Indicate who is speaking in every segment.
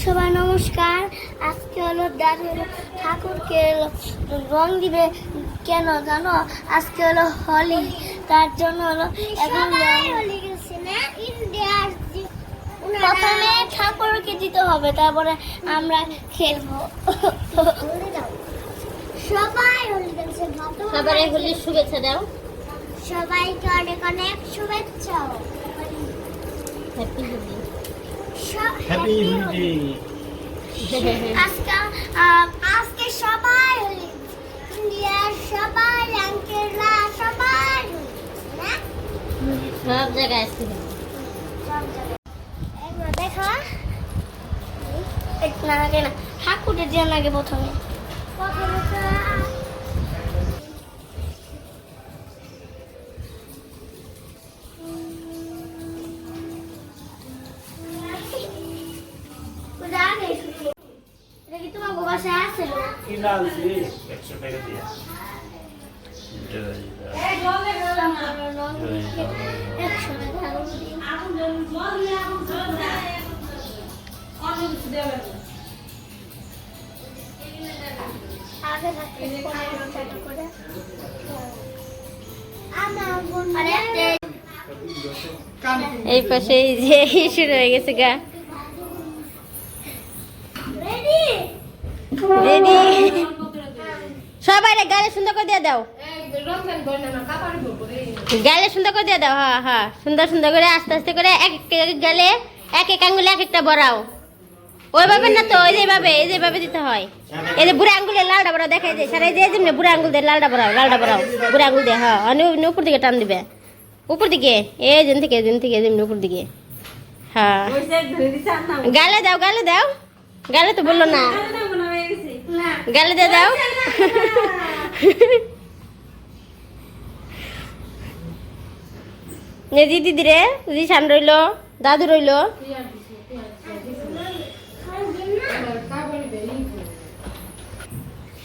Speaker 1: সবাই নমস্কার। আজকে হলো দাদু হলো ঠাকুরকে রং দিবে। কেন জানো? আজকে হলো হোলি। তার জন্য হলো এখন প্রথমে ঠাকুরকে দিতে হবে তারপরে আমরা খেলব। সবাই হোলি খেলছে
Speaker 2: সবাই হোলির শুভেচ্ছা দাও।
Speaker 1: সবাইকে অনেক অনেক শুভেচ্ছা।
Speaker 2: Happy Holi
Speaker 3: happy
Speaker 1: Happy
Speaker 3: Holi
Speaker 1: আজকে আজকে সবাই হোলি। ইন্ডিয়ার সবাই আঙ্কেলরা সবাই
Speaker 2: সব জায়গায় আসছি।
Speaker 1: সব জায়গায়। দেখো। না আগে না। ঠাকুরের দিয়ে আগে প্রথমে। প্রথমে
Speaker 2: এই পাশে এই যে শুরু হয়ে গেছে গা
Speaker 1: রেডি
Speaker 2: রেডি সবাই গালে সুন্দর করে দিয়ে দাও। গালে সুন্দর করে দিয়ে দাও হ্যাঁ হ্যাঁ। সুন্দর সুন্দর করে, আস্তে আস্তে করে এক এক গালে, এক এক আঙ্গুলে এক একটা বড়াও। ওইভাবে না তো, এই যেভাবে এই যেভাবে দিতে হয়। এই যে বুড়া আঙ্গুলে লালটা বড়াও, দেখাই যায় সারা এই যে যেমনি বুড়া আঙ্গুল দিয়ে লালটা বড়াও লালটা বড়াও, বুড়া আঙ্গুল দিয়ে হ্যাঁ। অন্য উপর দিকে টান দিবে। উপর দিকে, এই যেন থেকে যেন থেকে যেমনি উপর দিকে। হ্যাঁ। গালে দাও গালে দাও। গালে তো বলল না। গালে দিয়ে দাও। নে দিদি রে দিদি সান রইল দাদু রইল।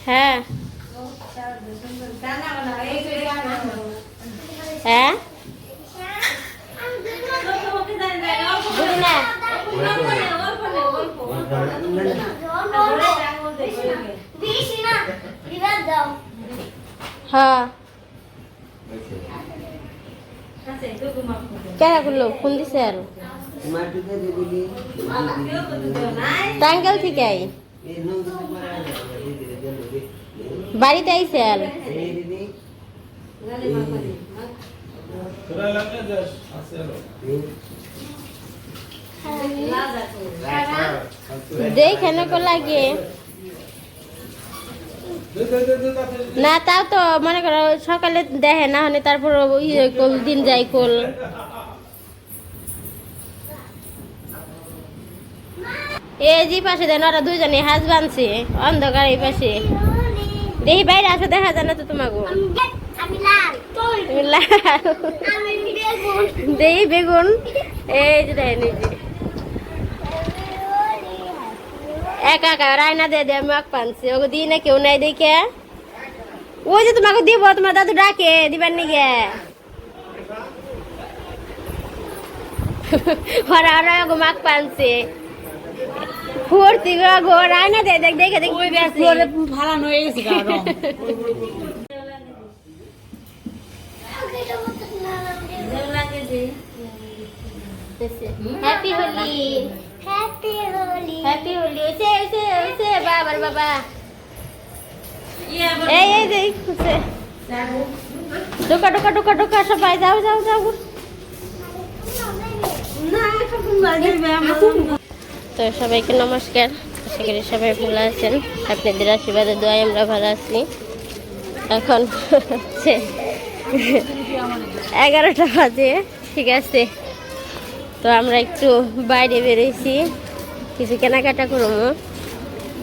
Speaker 2: হ্যাঁ। হ্যাঁ। না
Speaker 1: বেশি না রিভার দাও।
Speaker 2: হ্যাঁ। কেনা করল ফোন দিছে আর। থেকে আই। বাড়িতে আইছে আর। দেই কেন লাগে। না তাও তো মনে করো সকালে দেখে না হলে তারপর ইয়ে কল দিন যাই কল। এই যে পাশে দেন ওরা দুজনে হাজ বানছে অন্ধকার এই পাশে। দেখি বাইরে আসে দেখা যায় না তো তোমাকে।
Speaker 1: বেগুন
Speaker 2: বেগুন। এই যে দেখেন এই যে। একা একা রায়না দিয়ে দিয়ে আমি এক পানছি। ওকে দিই না কেউ নাই দেখে। ওই যে তোমাকে দিব তোমার দাদু ডাকে দিবার নিগে ওরা ওরা ওকে মাক পানছে। ফুর্তি গো রায়না দে দেখ দেখে দেখ
Speaker 4: ফালানো হয়ে গেছে গা
Speaker 2: happy Holi
Speaker 1: happy Holi
Speaker 2: happy Holi ওইসে ওইসে ওইসে বাবার বাবা। এই এই যে খুশে ঢোকা ঢোকা ঢোকা ঢোকা সবাই যাও যাও যাও। তো সবাইকে নমস্কার। আশা করি সবাই ভালো আছেন। আপনাদের আশীর্বাদে দোয়াই আমরা ভালো আছি। এখন হচ্ছে এগারোটা বাজে ঠিক আছে। তো আমরা একটু বাইরে বেরোইছি। কিছু কেনাকাটা করব।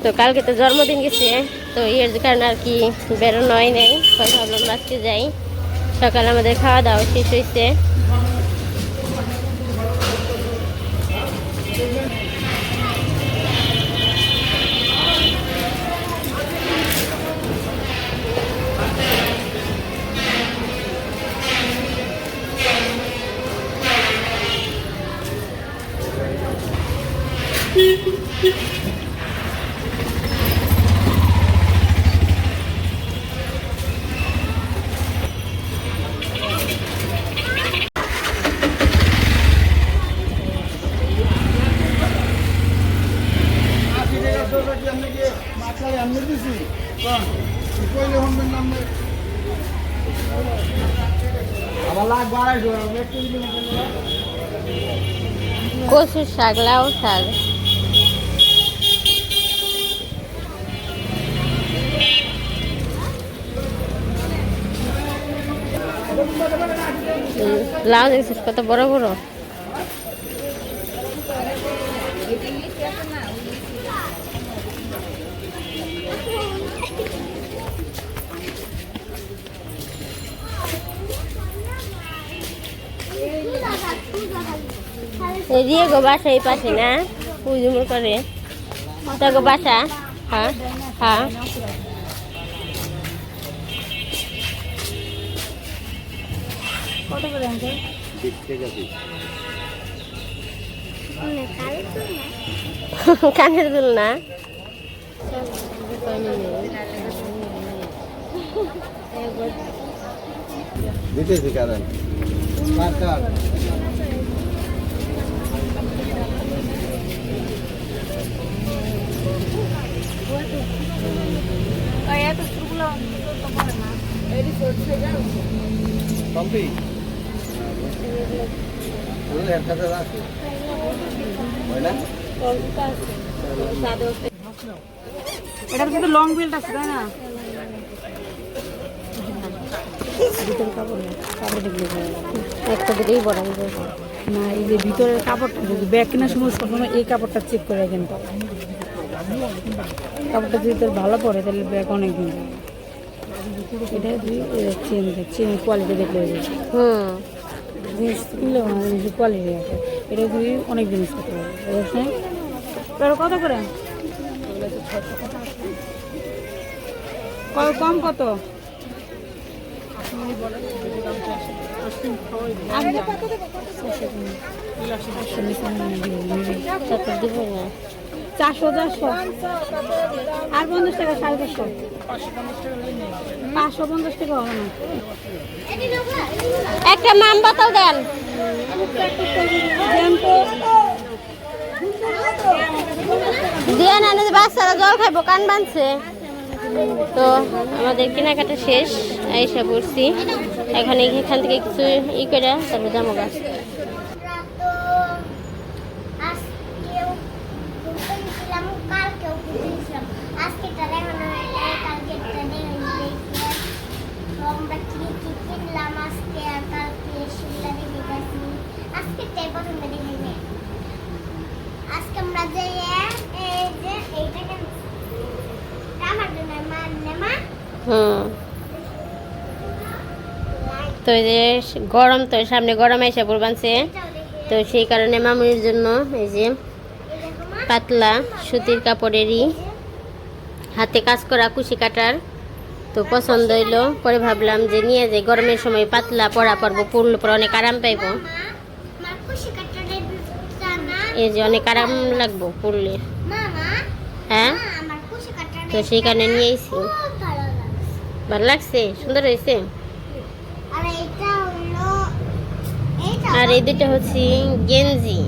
Speaker 2: তো কালকে তো জন্মদিন গেছে, তো এর কারণে আর কি বেরোনো হয় নাই ভাবলাম আজকে যাই। সকালে আমাদের খাওয়া দাওয়া শেষ হয়েছে কচু শাক লাউ শাক। লাউ দেখছিস কত বড় বড়? দিয়ে গো বাসা এই পাশে না? পুজুমুর করে। তা গো বাসা হ্যাঁ হ্যাঁ
Speaker 4: কত করে
Speaker 2: কানের দুল না?
Speaker 5: দিতেছি কারণ। কার কার কমপ্লিট এর কাছে আছে হয় না
Speaker 4: এটা কিন্তু লং না
Speaker 2: একটা দিলেই বড়
Speaker 4: না এই যে ভিতরের কাপড়টা যদি ব্যাগ কেনার সময় সবসময় এই কাপড়টা চেক করে রাখেন কাপড়টা যদি তোর ভালো পড়ে তাহলে ব্যাগ অনেক দিন যাবে। এটা তুই চেন চেন কোয়ালিটি দেখলে হয়ে।
Speaker 2: হুম।
Speaker 4: জিনিস কিনলে কোয়ালিটি আছে। এটা তুই অনেক জিনিস করতে পারবি। তোর কত করে? কম কত? চারশো চারশো আর পঞ্চাশ টাকা সাড়ে চারশো পাঁচশো পঞ্চাশ টাকা হবে না
Speaker 2: একটা মাম বোতল দেন। দিয়ে না, বাচ্চারা জল খাইবো, কান বানছে। তো আমাদের কেনাকাটা শেষ এসে পড়ছি। এখন এখান থেকে কিছু ই করে তারপর জামা গাছ
Speaker 1: আমরা তো আজকেও ঘুরতে গেছিলাম কালকেও ঘুরতে গেছিলাম আজকেটা দেখানো হয় নাই কালকেরটা দেখানো হয়েছে তো আমরা কি কি কিনলাম আজকে আর কালকে সেগুলো দেখে গেছি আজকেরটাই প্রথমে দেখে নে আজকে আমরা যে এই যে এইটা কিনছি এটা আমার জন্য মা নেমা
Speaker 2: হুম। তো যে গরম, তো সামনে গরম এসে পড়বানছে। তো সেই কারণে মামুনির জন্য এই যে পাতলা সুতির কাপড়েরই হাতে কাজ করা কুশি কাটার তো পছন্দ হইল। পরে ভাবলাম যে নিয়ে যাই গরমের সময় পাতলা পরা পরবো, পরলে পরে অনেক আরাম পাইবো। এই যে অনেক আরাম লাগবো পরলে। হ্যাঁ? তো সেই কারণে নিয়ে এসি
Speaker 1: খুব ভালো লাগছে
Speaker 2: সুন্দর হয়েছে।
Speaker 1: আর
Speaker 2: এই দুটো হচ্ছে গেঞ্জি।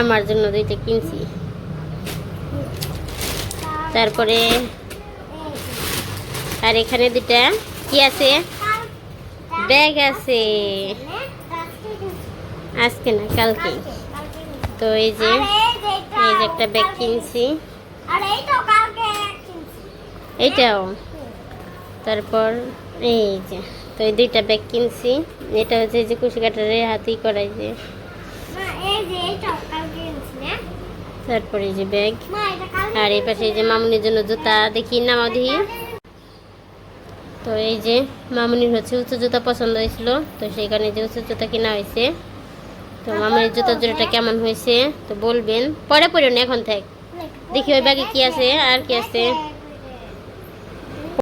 Speaker 2: আমার জন্য দুইটা কিনছি। তারপরে আর এখানে দুটা কি আছে? ব্যাগ আছে। আজকে না কালকে। তো এই যে এই যে একটা ব্যাগ কিনছি।
Speaker 1: আর কালকে কিনছি
Speaker 2: এইটাও। তারপর এই যে তো এই দুইটা ব্যাগ কিনছি। এটা হচ্ছে যে কুশি কাটারে হাতেই করাই যে। তারপরে যে ব্যাগ আর এই পাশে এই যে মামুনির জন্য জুতা দেখি নামাও দেখি। তো এই যে মামুনির হচ্ছে উঁচু জুতা পছন্দ হয়েছিল তো সেইখানে যে উঁচু জুতা কিনা হয়েছে। তো মামুনির জুতার জোড়াটা কেমন হয়েছে তো বলবেন। পরে পড়ুন এখন থাক। দেখি ওই ব্যাগে কি আছে আর কি আছে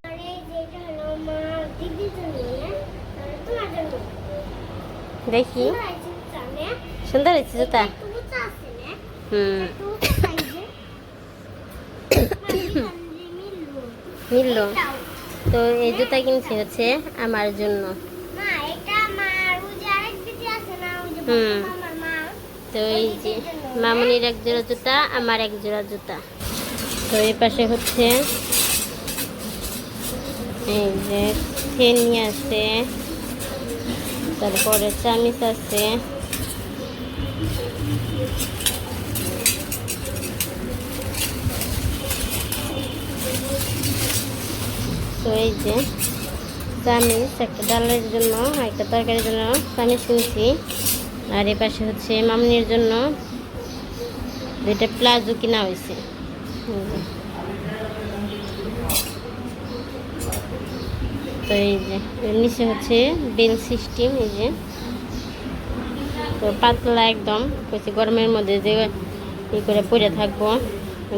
Speaker 1: আর এই যে এটা হলো আমার দিদির জন্য না আর তোমার জন্য
Speaker 2: দেখি। সুন্দর হয়েছে জুতা। হুম। মিললো। তো এই জুতা কিনছি হচ্ছে আমার জন্য। হুম। তো এই যে মামুনির এক জোড়া জুতা, আমার এক জোড়া জুতা। তো এই পাশে হচ্ছে এই যে আছে তারপরে চামিচ আছে তো এই যে চামিচ, একটা ডালের জন্য, একটা তরকারির জন্য চামিচ কিনছি আর এ পাশে হচ্ছে মামনির জন্য দুইটা প্লাজো কিনা হয়েছে। তো এই যে নিচে হচ্ছে বেল সিস্টেম, এই যে। তো পাতলা একদম, কইছি গরমের মধ্যে যে ই করে পরে থাকব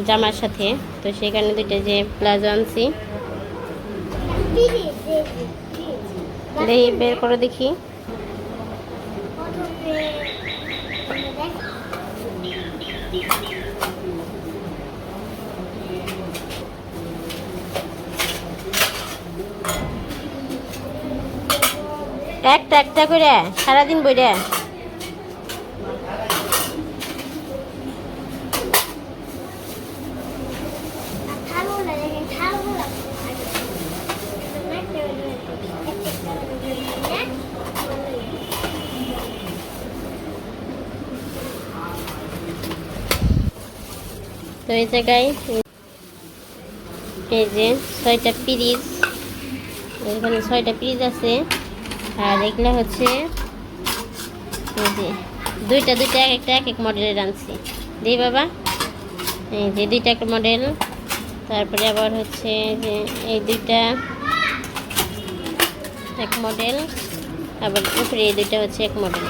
Speaker 2: জামার সাথে। তো কারণে দুইটা যে প্লাজো আনছি। বের করে দেখি। একটা একটা করে, সারাদিন বইরে। তো এই জায়গায় এই যে ছয়টা পিরিজ, এখানে ছয়টা পিরিজ আছে। আর এগুলো হচ্ছে দুইটা দুইটা এক একটা, এক এক মডেলের আনছি। দিই বাবা। এই যে দুইটা এক মডেল তারপরে আবার হচ্ছে যে এই দুইটা এক মডেল আবার উপরে এই দুইটা হচ্ছে এক মডেল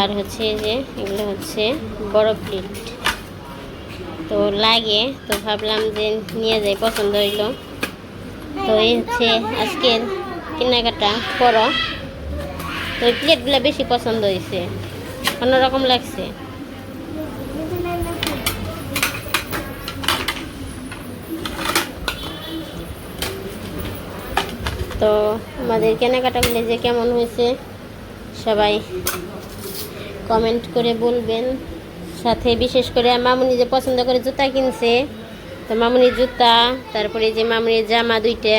Speaker 2: আর হচ্ছে যে এগুলো হচ্ছে বড় প্লেট। তো লাগে, তো ভাবলাম যে নিয়ে যাই, পছন্দ হইল। তো এই হচ্ছে আজকের কেনাকাটা করো তো এই প্লেটগুলো বেশি পছন্দ হয়েছে অন্যরকম লাগছে। তো আমাদের কেনাকাটাগুলো যে কেমন হয়েছে, সবাই কমেন্ট করে বলবেন। সাথে বিশেষ করে মামুনি যে পছন্দ করে জুতা কিনছে, তো মামুনির জুতা, তারপরে যে মামুনির জামা দুইটা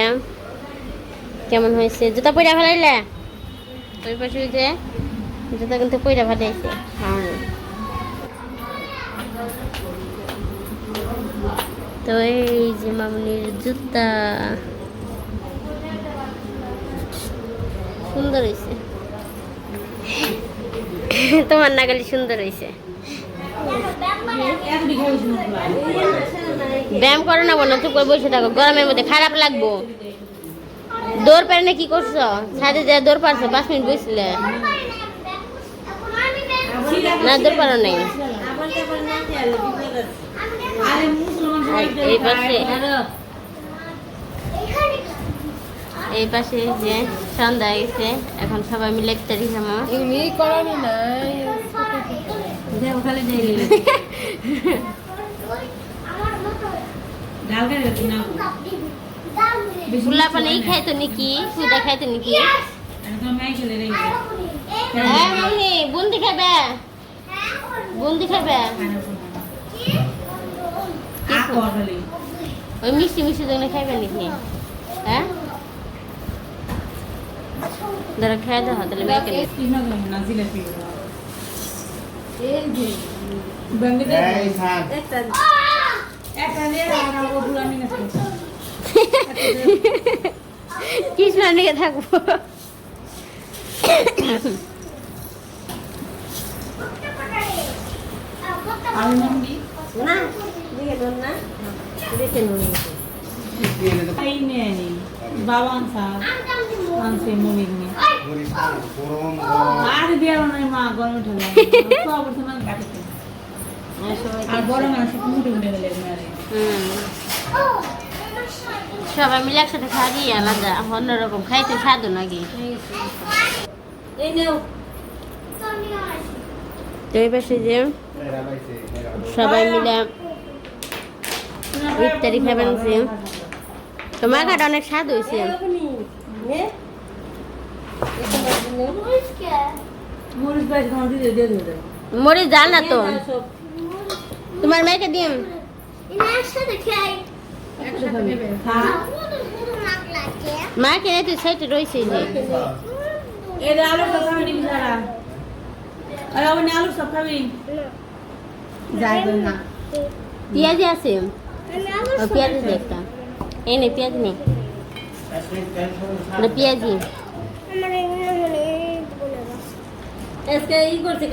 Speaker 2: কেমন হয়েছে? জুতা পয়রা ফেলাইলে? ওই পাশে ওই যে জুতা কিন্তু পয়রা ফেলাইছে হ্যাঁ। তো এই যে মামুনির জুতা। সুন্দর হয়েছে তোমার নাগালি সুন্দর হয়েছে ব্যায়াম করো না বোন চুপ করে বসে থাকো। গরমের মধ্যে খারাপ লাগবো। দৌড় পারে না কি করছ? ছাদে যা দৌড় পারছ? পাঁচ মিনিট বসলে না দৌড় পারো নাই। এই পাশে। এই পাশে যে সন্ধ্যা গেছে এখন সবাই মিলে ইফতারি খামো ফুলা পানি খাইতো নাকি? ফুদা খাইতো নাকি? হ্যাঁ মামনি বুন্দি খাবে বুন্দি খাবে ওই মিষ্টি মিষ্টি জন্য খাইবে নাকি? হ্যাঁ? ধরো খেয়ে দাও তাহলে
Speaker 4: মুড়ি নিয়ে
Speaker 5: গরম।
Speaker 4: আর বিয়ার নাই মা গরমে ঠেলা আর বড় মানুষ মুড়ি উঠে গেলে মেরে
Speaker 2: হুম। সবাই মিলে একসাথে খাওয়ারই আলাদা। অন্যরকম খাইতে স্বাদও নাকি তো যে সবাই মিলে ইফতারি খাবেন সে তো মাখাটা অনেক স্বাদ হয়েছে।
Speaker 4: মরিচ খাওয়া
Speaker 2: জাল না তো? তোমার মেয়েকে
Speaker 1: খাই
Speaker 4: একশো খাবি খা
Speaker 2: মা কেনে তুই সাইটে রয়েছে যে
Speaker 4: এই আলু সব খাবি নিবি যারা আরে আপনি আলু সব খাবি যাই না
Speaker 2: পেঁয়াজি আছে
Speaker 1: আমি আবার
Speaker 2: ও পেঁয়াজি দে একটা এই নে পেঁয়াজি নে এটা পেঁয়াজি
Speaker 1: আমার এগুলো মনে বলে
Speaker 4: আজকে ই করছে